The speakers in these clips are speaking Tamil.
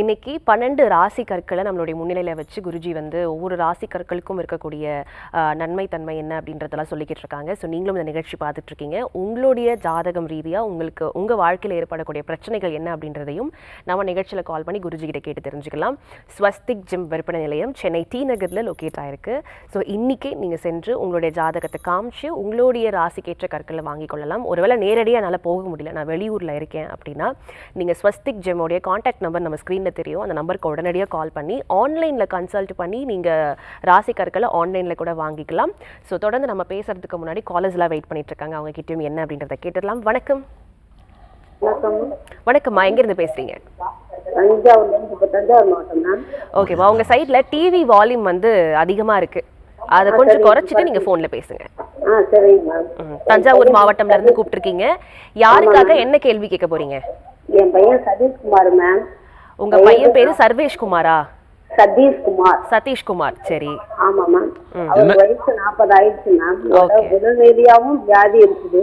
இன்னைக்கு பன்னெண்டு ராசி கற்களை நம்மளுடைய முன்னிலையில் வச்சு குருஜி வந்து ஒவ்வொரு ராசி கற்களுக்கும் இருக்கக்கூடிய நன்மை தன்மை என்ன அப்படின்றதெல்லாம் சொல்லிக்கிட்டு இருக்காங்க. ஸோ நீங்களும் இந்த நிகழ்ச்சி பார்த்துட்டு இருக்கீங்க உங்களுடைய ஜாதகம் ரீதியாக உங்களுக்கு உங்கள் வாழ்க்கையில் ஏற்படக்கூடிய பிரச்சனைகள் என்ன அப்படின்றதையும் நம்ம நிகழ்ச்சியில் கால் பண்ணி குருஜி கிட்ட கேட்டு தெரிஞ்சுக்கலாம். ஸ்வஸ்திக் ஜிம் விற்பனை நிலையம் சென்னை டி நகரில் லொக்கேட் ஆயிருக்கு ஸோ இன்றைக்கே நீங்கள் சென்று உங்களுடைய ஜாதகத்தை காமிச்சு உங்களுடைய ராசிக்கேற்ற கற்களை வாங்கி கொள்ளலாம். ஒருவேளை நேரடியாக என்னால் போக முடியல. நான் வெளியூரில் இருக்கேன் அப்படின்னா நீங்கள் ஸ்வஸ்திக் ஜிம்மோடைய கான்டாக்ட் நம்பர் நம்ம ஸ்க்ரீன் ஸ்க்ரீனில் தெரியும்? அந்த நம்பருக்கு உடனடியாக கால் பண்ணி ஆன்லைனில் கன்சல்ட் பண்ணி நீங்கள் ராசி கற்களை ஆன்லைனில் கூட வாங்கிக்கலாம். ஸோ தொடர்ந்து நம்ம பேசுறதுக்கு முன்னாடி காலேஜ்லாம் வெயிட் பண்ணிட்டு இருக்காங்க. அவங்க கிட்டயும் என்ன அப்படின்றத கேட்டுடலாம். வணக்கம். வணக்கம். வணக்கம்மா. எங்கேருந்து பேசுகிறீங்க ஓகேவா உங்கள் சைடில் டிவி வால்யூம் வந்து அதிகமாக இருக்குது அதை கொஞ்சம் குறைச்சிட்டு நீங்கள் ஃபோனில் பேசுங்க. தஞ்சாவூர் மாவட்டம்ல இருந்து கூப்பிட்டுருக்கீங்க. யாருக்காக என்ன கேள்வி கேட்க போறீங்க? என் பையன் சதீஷ்குமார் மேம். உங்க பையன் பேரு சர்வேஷ் குமாரா சதீஷ்குமார். சதீஷ்குமார் சரி. ஆமா மேம் அவர் வயசு நாற்பது ஆயிடுச்சு மேம் Okay. உடல்ரீதியாவும் வியாதி இருக்குது.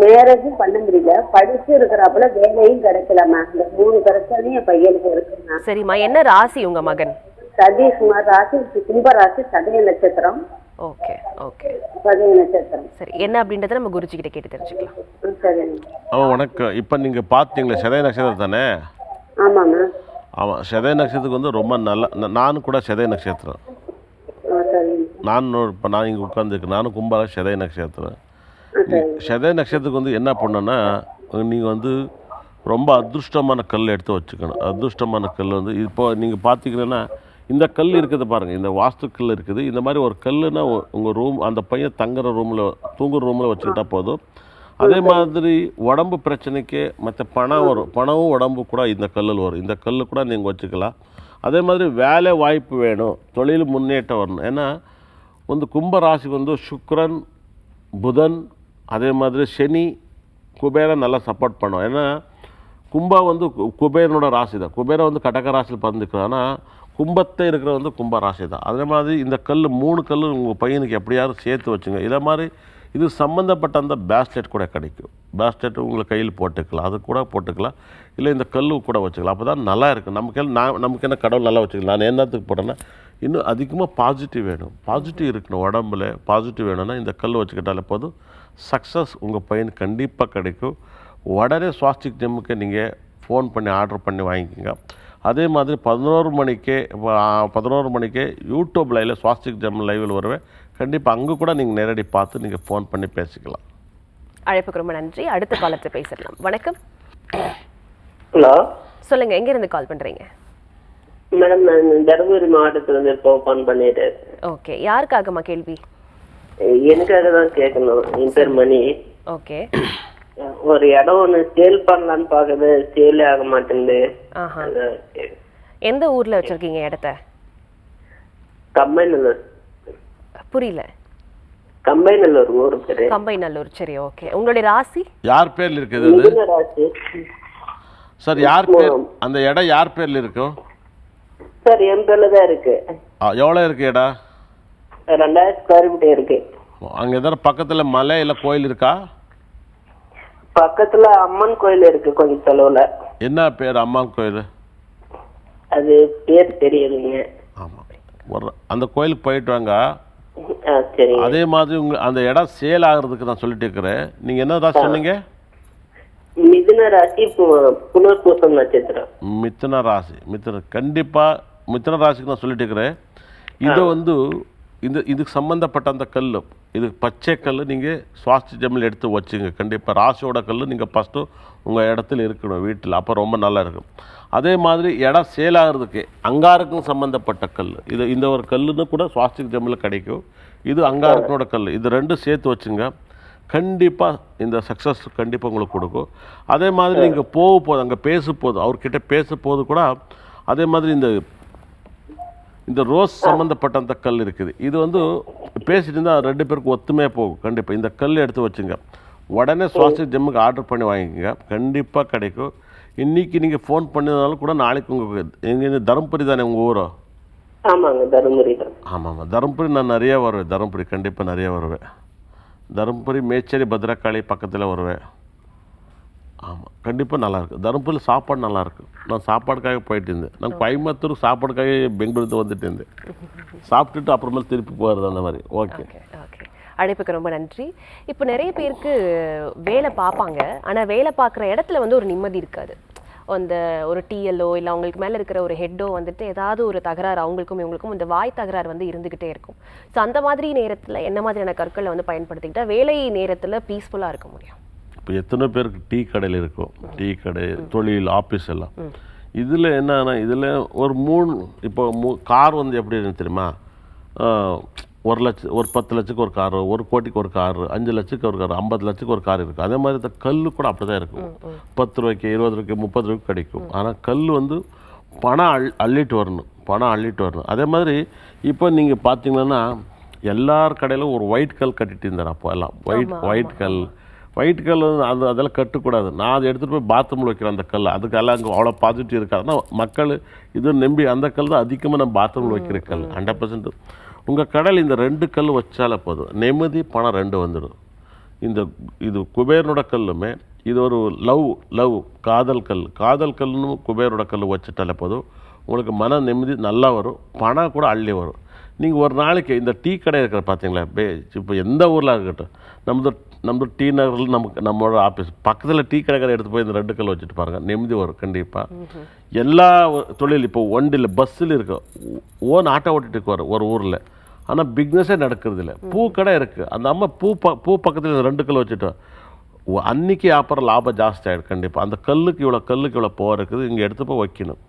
மேரேஜும் பண்ண முடியல. படிச்சு இருக்கிறப்பல வேலையும் கிடைக்கல மேம் இந்த மூணு பிரச்சனையும் என் பையனுக்கு இருக்கு மேம் சரிம்மா என்ன ராசி உங்க மகன்? சதீஷ்குமார் ராசி கும்ப ராசி சதய நட்சத்திரம். Okay okay. சதய நட்சத்திரம். சரி என்ன அப்படின்றத நம்ம குருஜி கிட்ட கேட்டு தெரிஞ்சுக்கலாம் சரிங்க. ஓ வணக்கம். இப்போ நீங்கள் பார்த்தீங்களே? சதய நட்சத்திரம் தானே? ஆமா மேம் ஆமாம் சதய நட்சத்திரத்துக்கு வந்து ரொம்ப நல்ல நானும் கூட சதய நட்சத்திரம். நான் இப்போ நான் இங்கே உட்காந்துருக்கேன் நானும் கும்பால சதய நட்சத்திரம். சதய நட்சத்திரத்துக்கு வந்து என்ன பண்ணணும்னா நீங்கள் வந்து ரொம்ப அதிருஷ்டமான கல் எடுத்து வச்சுக்கணும். அதிருஷ்டமான கல் வந்து இப்போ நீங்கள் பார்த்தீங்கன்னா இந்த கல் இருக்குது பாருங்கள் இந்த வாஸ்து கல் இருக்குது. இந்த மாதிரி ஒரு கல்லுனா உங்கள் ரூம் அந்த பையன் தங்குற ரூமில் தூங்குற ரூமில் வச்சுக்கிட்டா போதும். அதே மாதிரி உடம்பு பிரச்சனைக்கு மற்ற பணம் வரும். பணமும் உடம்பு கூட இந்த கல்லில் வரும். இந்த கல் கூட நீங்கள் வச்சுக்கலாம். அதே மாதிரி வேலை வாய்ப்பு வேணும். தொழில் முன்னேற்றம் வரணும். ஏன்னா வந்து கும்ப ராசிக்கு வந்து சுக்கிரன் புதன் அதே மாதிரி சனி குபேரன் நல்லா சப்போர்ட் பண்ணும். ஏன்னா கும்பா வந்து கு- குபேரனோட ராசி தான் குபேரன் வந்து கடக ராசியில் பிறந்துக்கிறான் ஆனால் கும்பத்தை இருக்கிற வந்து கும்ப ராசி தான் அதே மாதிரி இந்த கல் மூணு கல் உங்கள் பையனுக்கு எப்படியாவது சேர்த்து வச்சுங்க. இதே மாதிரி இது சம்மந்தப்பட்ட அந்த பேஸ்லெட் கூட கிடைக்கும். பேஸ்லெட் உங்களுக்கு கையில் போட்டுக்கலாம் அது கூட போட்டுக்கலாம் இல்லை இந்த கல் கூட வச்சுக்கலாம். அப்போ தான் நல்லா இருக்கும். நமக்கு என்ன- நான் நமக்கு என்ன கடவுள் நல்லா வச்சுக்கலாம் நான் என்னத்துக்கு போட்டேன்னா இன்னும் அதிகமாக பாசிட்டிவ் வேணும். பாசிட்டிவ் இருக்கணும் உடம்புல. பாசிட்டிவ் வேணும்னா இந்த கல் வச்சுக்கிட்டாலே போதும். சக்ஸஸ் உங்கள் பையன் கண்டிப்பாக கிடைக்கும். உடனே சுவாஸ்டிக் ஜிம்முக்கு நீங்கள் ஃபோன் பண்ணி ஆர்டர் பண்ணி வாங்கிக்கோங்க. அதே மாதிரி பதினோரு மணிக்கே பதினோரு மணிக்கே யூடியூப் லைவில் சுவாஸ்டிக் ஜம் லைவில் வருவேன். கண்டிப்பாக அங்கே கூட நீங்கள் நேரடி பார்த்து நீங்கள் ஃபோன் பண்ணி பேசிக்கலாம். அழைப்புக்கு ரொம்ப நன்றி. அடுத்த காலத்தில் பேசிடலாம். வணக்கம். ஹலோ. சொல்லுங்க எங்க இருந்து கால் பண்றீங்க? மேடம் நான் தருமபுரி மாவட்டத்துல இருந்து இப்போ ஃபோன் பண்ணிட்டு. ஓகே யாருக்காகம்மா கேள்வி? எனக்காக தான் கேட்கணும். என் பேர் மணி. ஓகே ஒரு இடம் ஒன்று சேல் பண்ணலான்னு பார்க்குது சேலே ஆக மாட்டேங்குது. எந்த ஊர்ல வச்சிருக்கீங்க இடத்த? கம்பைநல்லூர் புரியல. கம்பைநல்லூர் ஊர் பேரு? கம்பைநல்லூர் சரி ஓகே உங்களுடைய ராசி? யார் பேரில் இருக்குது அது? ராசி. சார் யார் பேர்? அந்த இடம் யார் பேரில் இருக்கும்? சார் என் பேர்ல தான் இருக்கு. ஆ, எவ்வளோ இருக்குது இடம்? ரெண்டாயிரம் ஸ்கொயர் ஃபீட் இருக்கு. அங்கே எதாவது பக்கத்தில் மலை இல்லை கோயில் இருக்கா? பக்கத்துல அம்மன் கோயில் இருக்கு கொஞ்சம் தொலைவுல. என்ன பேர் அம்மா கோயில்? அது பேர் தெரியுதுங்க. ஆமாம் ஒரு அந்த கோயிலுக்கு போயிட்டு வாங்க. அதே மாதிரி உங்க அந்த இடம் சேல் ஆகிறதுக்கு நான் சொல்லிட்டு இருக்கிறேன். நீங்கள் என்ன தான் சொன்னீங்க? மிதுன ராசி புனர்பூசம் நட்சத்திரம். மிதுன ராசி. மிதுன கண்டிப்பாக மிதுன ராசிக்கு நான் சொல்லிட்டு இருக்கிறேன். இதை வந்து இந்த இதுக்கு சம்மந்தப்பட்ட அந்த கல் இது பச்சை கல் நீங்கள் சுவாஸ்தி ஜம்மில் எடுத்து வச்சுங்க. கண்டிப்பாக ராசியோட கல் நீங்கள் ஃபஸ்ட்டு உங்கள் இடத்துல இருக்கணும் வீட்டில். அப்போ ரொம்ப நல்லா இருக்கும். அதே மாதிரி இடம் சேல் ஆகிறதுக்கு அங்காருக்கும் சம்மந்தப்பட்ட கல் இது இந்த ஒரு கல்லுன்னு கூட சுவாஸ்திக் ஜம்மில் கிடைக்கும். இது அங்காரக்கனோட கல் இது ரெண்டும் சேர்த்து வச்சுங்க. கண்டிப்பாக இந்த சக்ஸஸ் கண்டிப்பாக உங்களுக்கு கொடுக்கும். அதே மாதிரி நீங்கள் போக போது அங்கே பேச போது அவர்கிட்ட பேச போது கூட அதே மாதிரி இந்த இந்த ரோஸ் சம்மந்தப்பட்ட அந்த கல் இருக்குது. இது வந்து பேசிட்டு இருந்தால் ரெண்டு பேருக்கு ஒத்துமையாக போகும். கண்டிப்பாக இந்த கல் எடுத்து வச்சுங்க. உடனே சுவாசி ஜிம்முக்கு ஆர்டர் பண்ணி வாங்கிக்கோங்க. கண்டிப்பாக கிடைக்கும். இன்றைக்கி நீங்கள் ஃபோன் பண்ணதுனால கூட நாளைக்கு உங்களுக்கு எங்கேருந்து தருமபுரி தானே உங்கள் ஊரோ? ஆமாங்க தருமபுரி தான். ஆமாம் ஆமாம் தருமபுரி நான் நிறைய வருவேன். தருமபுரி கண்டிப்பாக நிறைய வருவேன். தருமபுரி மேச்சேரி பத்ரகாளி பக்கத்தில் வருவேன். ஆமாம் கண்டிப்பாக நல்லா இருக்கு. தருமபுரியில் சாப்பாடு நல்லா இருக்கு. நான் சாப்பாடுக்காக போயிட்டு இருந்தேன். நான் கோயம்புத்தூர் சாப்பாடுக்காக பெங்களூருக்கு வந்துட்டு இருந்தேன். சாப்பிட்டுட்டு அப்புறமேல் திருப்பி போகிறது அந்த மாதிரி. ஓகே. Okay okay. அழைப்புக்கு ரொம்ப நன்றி. இப்போ நிறைய பேருக்கு வேலை பார்ப்பாங்க. ஆனால் வேலை பார்க்குற இடத்துல வந்து ஒரு நிம்மதி இருக்காது. அந்த ஒரு டிஎல்ஓ இல்லை அவங்களுக்கு மேலே இருக்கிற ஒரு ஹெட்டோ வந்துட்டு ஏதாவது ஒரு தகராறு அவங்களுக்கும் இவங்களுக்கும் இந்த வாய் தகராறு வந்து இருந்துக்கிட்டே இருக்கும். ஸோ அந்த மாதிரி நேரத்தில் என்ன மாதிரியான கற்களை வந்து பயன்படுத்திக்கிட்டா வேலை நேரத்தில் பீஸ்ஃபுல்லாக இருக்க முடியும். இப்போ எத்தனை பேருக்கு டீ கடையில் இருக்கும். டீ கடை தொழில் ஆஃபீஸ் எல்லாம். இதில் என்னன்னா இதில் ஒரு மூணு இப்போ மூ கார் வந்து எப்படி இருக்கு தெரியுமா? ஒரு லட்சம் ஒரு பத்து லட்சத்துக்கு ஒரு காரு ஒரு கோடிக்கு ஒரு காரு அஞ்சு லட்சத்துக்கு ஒரு காரு ஐம்பது லட்சத்துக்கு ஒரு கார் இருக்குது அதே மாதிரி இந்த கல் கூட அப்படி தான் இருக்கும் பத்து ரூபாய்க்கு இருபது ரூபாய்க்கு முப்பது ரூபாய்க்கு கிடைக்கும். ஆனால் கல் வந்து பணம் அள் அள்ளிட்டு வரணும். பணம் அள்ளிட்டு வரணும். அதே மாதிரி இப்போ நீங்கள் பார்த்தீங்கன்னா எல்லார் கடையிலும் ஒரு ஒயிட் கல் கட்டிட்டு இருந்தார் அப்போ எல்லாம். ஒயிட் ஒயிட் கல். ஒயிட் கல் அது அதெல்லாம் கட்டக்கூடாது. நான் அதை எடுத்துகிட்டு போய் பாத்ரூமில் வைக்கிறேன் அந்த கல் அதுக்கெல்லாம் அங்கே அவ்வளோ பாசிட்டிவ் இருக்காது ஆனால் மக்கள் இது நம்பி அந்த கல் தான் அதிகமாக நம்ம பாத்ரூமில் வைக்கிற கல். ஹண்ட்ரட் பர்சன்ட் உங்கள் கடையில் இந்த ரெண்டு கல் வச்சாலே போதும். நிம்மதி பணம் ரெண்டு வந்துடும் இந்த இது குபேரனோட கல்லுமே இது ஒரு லவ் லவ் காதல் கல். காதல் கல்லுன்னு குபேரோட கல் வச்சுட்டாலே போதும். உங்களுக்கு மன நிம்மதி நல்லா வரும். பணம் கூட அள்ளி வரும். நீங்கள் ஒரு நாளைக்கு இந்த டீ கடை இருக்கிற பார்த்தீங்களா பே இப்போ எந்த ஊரில் இருக்கட்டும். நமது நமது டீ நகரில் நமக்கு நம்மளோட ஆஃபீஸ் பக்கத்தில் டீ கடைக்கார எடுத்து போய் இந்த ரெண்டு கல் வச்சுட்டு பாருங்கள் நிம்மதி வரும் கண்டிப்பாக எல்லா தொழில் இப்போ வண்டியில் பஸ்ஸில் இருக்கு. ஓன் ஆட்டோ ஓட்டிட்டு இருக்காரு ஒரு ஊரில். ஆனால் பிக்னஸே நடக்கிறது இல்லை பூ கடை இருக்குது அந்த அம்மா பூ ப பூ பக்கத்தில் ரெண்டு கல் வச்சுட்டோம் அன்னைக்கு அப்புறம் லாபம் ஜாஸ்தி ஆகிடும் கண்டிப்பாக அந்த கல்லுக்கு இவ்வளோ கல்லுக்கு இவ்வளோ போக இருக்குது. இங்கே எடுத்து போய் வைக்கணும்.